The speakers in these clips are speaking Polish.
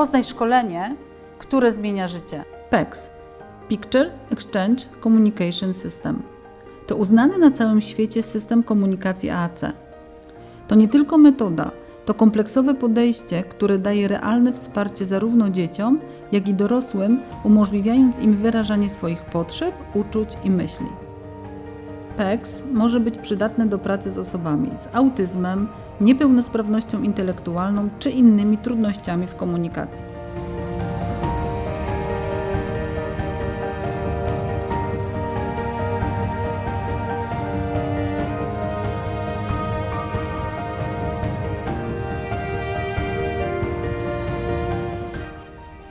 Zapoznaj szkolenie, które zmienia życie. PEX Picture Exchange Communication System to uznany na całym świecie system komunikacji AAC. To nie tylko metoda, to kompleksowe podejście, które daje realne wsparcie zarówno dzieciom, jak i dorosłym, umożliwiając im wyrażanie swoich potrzeb, uczuć i myśli. PEX może być przydatne do pracy z osobami z autyzmem, niepełnosprawnością intelektualną czy innymi trudnościami w komunikacji.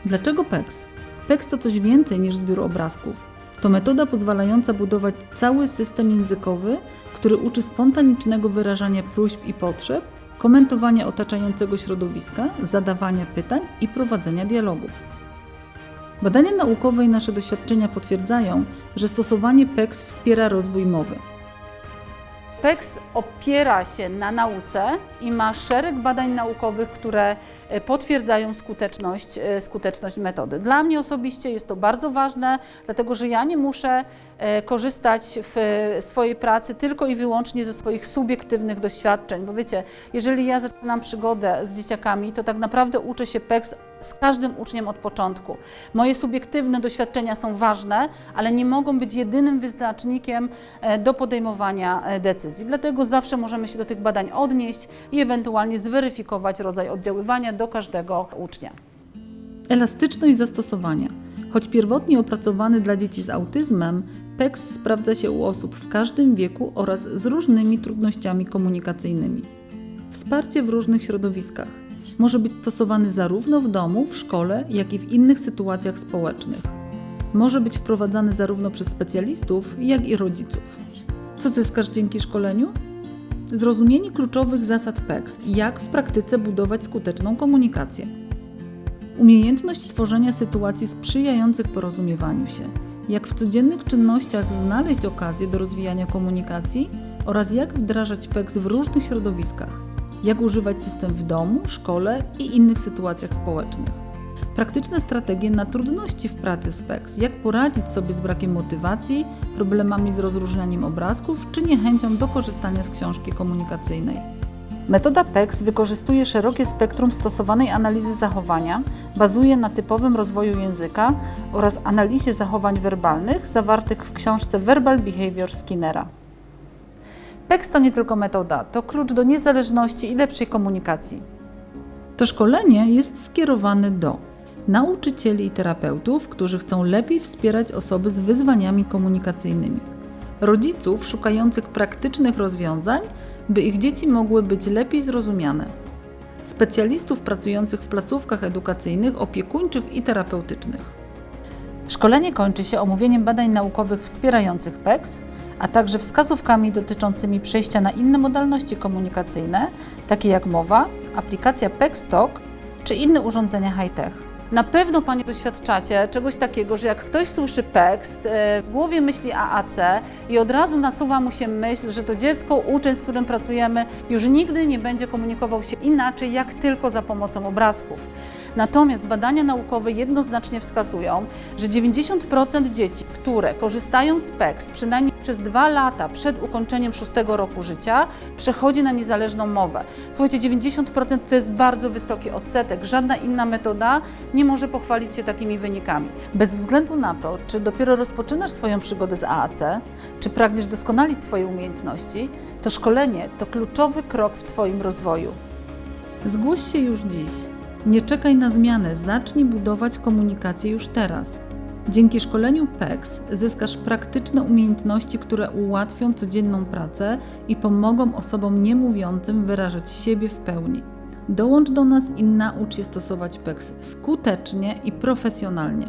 Dlaczego PEX? PEX to coś więcej niż zbiór obrazków. To metoda pozwalająca budować cały system językowy, który uczy spontanicznego wyrażania próśb i potrzeb, komentowania otaczającego środowiska, zadawania pytań i prowadzenia dialogów. Badania naukowe i nasze doświadczenia potwierdzają, że stosowanie PEX wspiera rozwój mowy. PEX opiera się na nauce i ma szereg badań naukowych, które e, potwierdzają skuteczność, e, skuteczność metody. Dla mnie osobiście jest to bardzo ważne, dlatego że ja nie muszę e, korzystać w swojej pracy tylko i wyłącznie ze swoich subiektywnych doświadczeń, bo wiecie, jeżeli ja zaczynam przygodę z dzieciakami, to tak naprawdę uczę się PEX z każdym uczniem od początku. Moje subiektywne doświadczenia są ważne, ale nie mogą być jedynym wyznacznikiem do podejmowania decyzji. Dlatego zawsze możemy się do tych badań odnieść i ewentualnie zweryfikować rodzaj oddziaływania do każdego ucznia. Elastyczność zastosowania. Choć pierwotnie opracowany dla dzieci z autyzmem, PEX sprawdza się u osób w każdym wieku oraz z różnymi trudnościami komunikacyjnymi. Wsparcie w różnych środowiskach. Może być stosowany zarówno w domu, w szkole, jak i w innych sytuacjach społecznych. Może być wprowadzany zarówno przez specjalistów, jak i rodziców. Co zyskasz dzięki szkoleniu? Zrozumienie kluczowych zasad PEX i jak w praktyce budować skuteczną komunikację. Umiejętność tworzenia sytuacji sprzyjających porozumiewaniu się, jak w codziennych czynnościach znaleźć okazję do rozwijania komunikacji oraz jak wdrażać PEX w różnych środowiskach, jak używać system w domu, szkole i innych sytuacjach społecznych praktyczne strategie na trudności w pracy z PEX, jak poradzić sobie z brakiem motywacji, problemami z rozróżnianiem obrazków czy niechęcią do korzystania z książki komunikacyjnej. Metoda PEX wykorzystuje szerokie spektrum stosowanej analizy zachowania, bazuje na typowym rozwoju języka oraz analizie zachowań werbalnych zawartych w książce Verbal Behavior Skinnera. PEX to nie tylko metoda, to klucz do niezależności i lepszej komunikacji. To szkolenie jest skierowane do nauczycieli i terapeutów, którzy chcą lepiej wspierać osoby z wyzwaniami komunikacyjnymi, rodziców szukających praktycznych rozwiązań, by ich dzieci mogły być lepiej zrozumiane, specjalistów pracujących w placówkach edukacyjnych, opiekuńczych i terapeutycznych. Szkolenie kończy się omówieniem badań naukowych wspierających PEX, a także wskazówkami dotyczącymi przejścia na inne modalności komunikacyjne, takie jak mowa, aplikacja PEX Talk czy inne urządzenia high-tech. Na pewno Panie doświadczacie czegoś takiego, że jak ktoś słyszy tekst, e, w głowie myśli AAC i od razu nasuwa mu się myśl, że to dziecko, uczeń, z którym pracujemy, już nigdy nie będzie komunikował się inaczej, jak tylko za pomocą obrazków. Natomiast badania naukowe jednoznacznie wskazują, że 90% dzieci, które korzystają z PEX przynajmniej przez dwa lata przed ukończeniem szóstego roku życia, przechodzi na niezależną mowę. Słuchajcie, 90% to jest bardzo wysoki odsetek. Żadna inna metoda nie może pochwalić się takimi wynikami. Bez względu na to, czy dopiero rozpoczynasz swoją przygodę z AAC, czy pragniesz doskonalić swoje umiejętności, to szkolenie to kluczowy krok w Twoim rozwoju. Zgłoś się już dziś. Nie czekaj na zmianę, zacznij budować komunikację już teraz. Dzięki szkoleniu PEX zyskasz praktyczne umiejętności, które ułatwią codzienną pracę i pomogą osobom niemówiącym wyrażać siebie w pełni. Dołącz do nas i naucz się stosować PEX skutecznie i profesjonalnie.